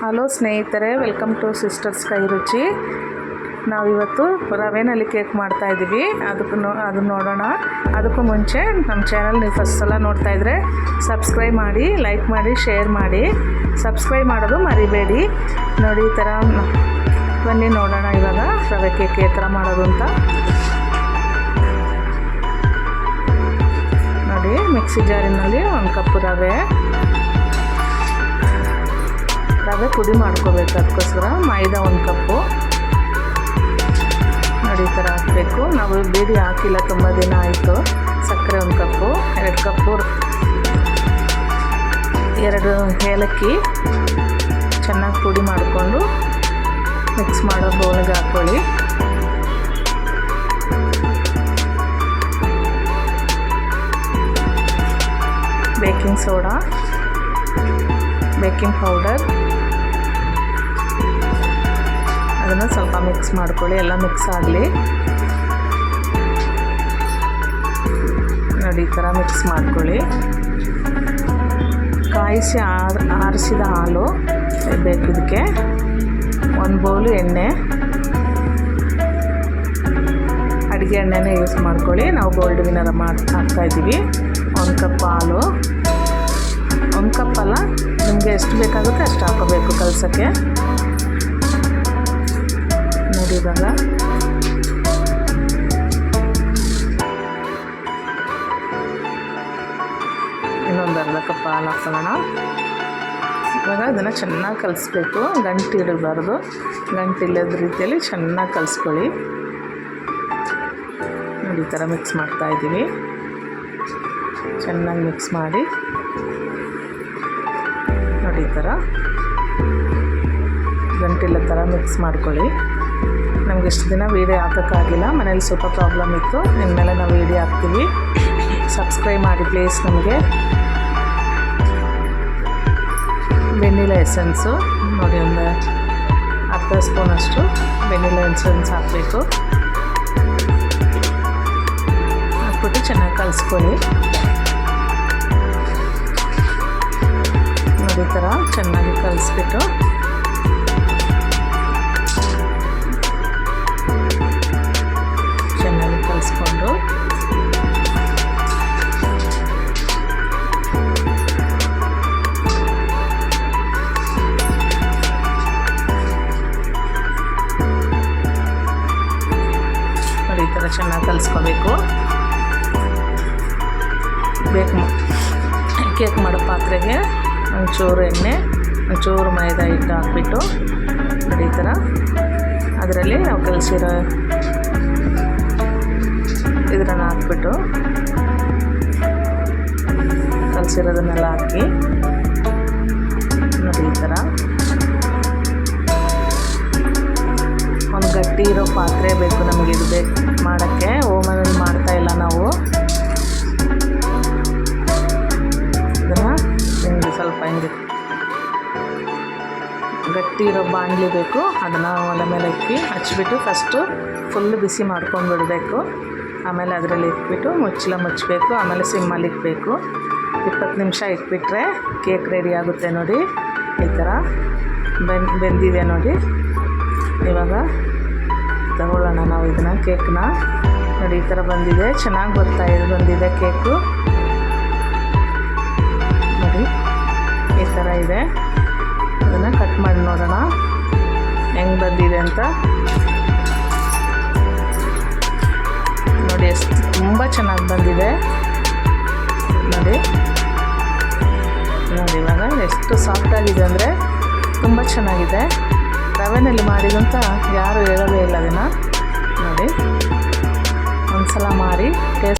Hello ಸ್ನೇಹಿತರೆ welcome to sisters ಕೈ ರುಚಿ ನಾವಿವತ್ತು ರವೆನಲ್ಲಿ ಕೇಕ್ ಮಾಡ್ತಾ ಅದಕ್ಕೂ ನೋ, ಅದನ್ನ ನೋಡೋಣ. ಅದಕ್ಕೂ ಮುಂಚೆ ನಮ್ಮ ಚಾನಲ್ ನೀವು ಫಸ್ಟ್ ಸಲ ನೋಡ್ತಾ ಇದ್ದರೆ ಸಬ್ಸ್ಕ್ರೈಬ್ ಮಾಡಿ ಲೈಕ್ ಮಾಡಿ ಶೇರ್ ಮಾಡಿ. ಸಬ್ಸ್ಕ್ರೈಬ್ ಮಾಡೋದು ಮರಿಬೇಡಿ. ನೋಡಿ ಈ ಥರ ಬನ್ನಿ ನೋಡೋಣ ಇವಾಗ ರವೆ ಕೇಕ್ ಯಾವ ಥರ ಮಾಡೋದು ಅಂತ. ನೋಡಿ, ಮಿಕ್ಸಿ ಜಾರಿನಲ್ಲಿ ಒಂದು ಕಪ್ ರವೆ. ರವೆ ಪುಡಿ ಮಾಡ್ಕೋಬೇಕು. ಅದಕ್ಕೋಸ್ಕರ ಮೈದಾ ಒಂದು ಕಪ್ಪು. ನೋಡಿ ಈ ಥರ ಹಾಕಬೇಕು. ನಾವು ಬೀಡಿ ಹಾಕಿಲ್ಲ, ತುಂಬ ದಿನ ಆಯಿತು. ಸಕ್ಕರೆ ಒಂದು ಕಪ್ಪು, ಎರಡು ಕಪ್ಪು ಎರಡು ಏಲಕ್ಕಿ ಚೆನ್ನಾಗಿ ಪುಡಿ ಮಾಡಿಕೊಂಡು ಮಿಕ್ಸ್ ಮಾಡೋ ಬೌಲಿಗೆ ಹಾಕ್ಕೊಳ್ಳಿ ಬೇಕಿಂಗ್ ಸೋಡಾ, ಬೇಕಿಂಗ್ ಪೌಡರ್. ಅದನ್ನು ಸ್ವಲ್ಪ ಮಿಕ್ಸ್ ಮಾಡ್ಕೊಳ್ಳಿ, ಎಲ್ಲ ಮಿಕ್ಸ್ ಆಗಲಿ. ನೋಡಿ, ಈ ಥರ ಮಿಕ್ಸ್ ಮಾಡ್ಕೊಳ್ಳಿ. ಕಾಯಿಸಿ ಆರ್, ಆರಿಸಿದ ಹಾಲು ಬೇಕು ಇದಕ್ಕೆ. ಒಂದು ಬೌಲು ಎಣ್ಣೆ. ಅಡುಗೆ ಎಣ್ಣೆನೇ ಯೂಸ್ ಮಾಡ್ಕೊಳ್ಳಿ. ನಾವು ಗೋಲ್ಡ್ ವಿನರ್ ಮಾಡಿ ಹಾಕ್ತಾಯಿದ್ದೀವಿ ಒಂದು ಕಪ್ ಹಾಲು. ಒಂದು ಕಪ್ಪಲ್ಲ ನಿಮಗೆ ಎಷ್ಟು ಬೇಕಾಗುತ್ತೆ ಅಷ್ಟು ಹಾಕೋಬೇಕು ಕಲಸೋಕ್ಕೆ. ನೋಡಿ ಇವಾಗ ಇನ್ನೊಂದು ಅರ್ಧ ಕಪ್ ಹಾಲು ಹಾಕೋಣ ಇವಾಗ ಅದನ್ನು ಚೆನ್ನಾಗಿ ಕಲಿಸ್ಬೇಕು. ಗಂಟು ಇಡಬಾರ್ದು ಗಂಟು ಇಲ್ಲದ ರೀತಿಯಲ್ಲಿ ಚೆನ್ನಾಗಿ ಕಲಿಸ್ಕೊಳ್ಳಿ. ನೋಡಿ, ಈ ಥರ ಮಿಕ್ಸ್ ಮಾಡ್ತಾ ಇದ್ದೀವಿ. ಚೆನ್ನಾಗಿ ಮಿಕ್ಸ್ ಮಾಡಿ. ನೋಡಿ, ಈ ಥರ ಗಂಟಿಲ್ಲ ಥರ ಮಿಕ್ಸ್ ಮಾಡ್ಕೊಳ್ಳಿ. ನಮ್ಗೆ ಇಷ್ಟು ದಿನ ವೀಡಿಯೋ ಹಾಕೋಕ್ಕಾಗಿಲ್ಲ ಮನೇಲಿ ಸ್ವಲ್ಪ ಪ್ರಾಬ್ಲಮ್ ಇತ್ತು. ನಿಮ್ಮ ಮೇಲೆ ನಾವು ವೀಡಿಯೋ ಹಾಕ್ತೀವಿ. ಸಬ್ಸ್ಕ್ರೈಬ್ ಮಾಡಿ ಪ್ಲೀಸ್ ನಮಗೆ. ವೆನಿಲಾ ಎಸೆನ್ಸು ನೋಡಿ ಒಂದು ಅರ್ಧ ಸ್ಪೂನಷ್ಟು ವೆನಿಲಾ ಎಸೆನ್ಸ್ ಹಾಕಬೇಕು. ಹಾಕ್ಬಿಟ್ಟು ಚೆನ್ನಾಗಿ ಕಲಿಸ್ಕೊಳ್ಳಿ. ನೋಡಿ ಥರ ಚೆನ್ನಾಗಿ ಕಲಿಸ್ಬಿಟ್ಟು. ನೋಡಿ, ಈ ಥರ ಚೆನ್ನಾಗಿ ಕಲಿಸ್ಕೋಬೇಕು. ಬೇಕು ಕೇಕ್ ಮಾಡೋ ಪಾತ್ರೆಗೆ ಒಂಚೂರು ಎಣ್ಣೆ, ಒಂಚೂರು ಮೈದಾ ಹಿಟ್ಟು ಹಾಕ್ಬಿಟ್ಟು, ನೋಡಿ ಈ ಥರ ಅದರಲ್ಲಿ ನಾವು ಕಲಿಸಿರೋ ಹಾಕ್ಬಿಟ್ಟು ಕಲಸಿರೋದನ್ನೆಲ್ಲ ಹಾಕಿ ನೋಡಿ ಈ ಥರ. ಒಂದು ಗಟ್ಟಿ ಇರೋ ಪಾತ್ರೆ ಬೇಕು ನಮಗೆ ಇದು ಬೇಕು ಮಾಡೋಕ್ಕೆ. ಓಮನಲ್ಲಿ ಮಾಡ್ತಾ ಇಲ್ಲ ನಾವು. ಇದನ್ನು ಹಿಂಗೆ ಸ್ವಲ್ಪ ಹಿಂಗೆ ಗಟ್ಟಿ ಇರೋ ಬಾಣಲಿ ಬೇಕು. ಅದನ್ನು ಒಲೆ ಮೇಲೆ ಇಕ್ಕಿ ಹಚ್ಚಿಬಿಟ್ಟು ಫಸ್ಟು ಫುಲ್ ಬಿಸಿ ಮಾಡ್ಕೊಂಡು ಬಿಡಬೇಕು ಆಮೇಲೆ ಅದರಲ್ಲಿ ಇಟ್ಬಿಟ್ಟು ಮುಚ್ಚಲ ಮುಚ್ಚಬೇಕು, ಆಮೇಲೆ ಸಿಮ್ಮಲ್ಲಿ ಇಡಬೇಕು ಇಪ್ಪತ್ತು ನಿಮಿಷ ಇಟ್ಬಿಟ್ರೆ ಕೇಕ್ ರೆಡಿ ಆಗುತ್ತೆ ನೋಡಿ. ಈ ಥರ ಬೆನ್, ಬೆಂದಿದೆ ನೋಡಿ. ಇವಾಗ ತಗೊಳ್ಳೋಣ ನಾವು ಇದನ್ನು, ಕೇಕ್ನ. ನೋಡಿ, ಈ ಥರ ಬಂದಿದೆ. ಚೆನ್ನಾಗಿ ಬರ್ತಾ ಇದೆ, ಬಂದಿದೆ ಕೇಕು. ನೋಡಿ, ಈ ಥರ ಇದೆ. ಅದನ್ನು ಕಟ್ ಮಾಡಿ ನೋಡೋಣ. ಹೆಂಗೆ ಬಂದಿದೆ ಅಂತ. ನೋಡಿ ತುಂಬ ಚೆನ್ನಾಗಿ ಬಂದಿದೆ. ನೋಡಿ. ನೋಡಿ, ಇವಾಗ ಎಷ್ಟು ಸಾಫ್ಟಾಗಿದೆ ಅಂದರೆ ತುಂಬ ಚೆನ್ನಾಗಿದೆ. ರವೆನಲ್ಲಿ ಮಾಡಿದಂತ ಯಾರು ಹೇಳೋದೇ ಇಲ್ಲ ಅದನ್ನು. ನೋಡಿ. ಒಂದು ಸಲ ಮಾಡಿ. ಟೇಸ್ಟ್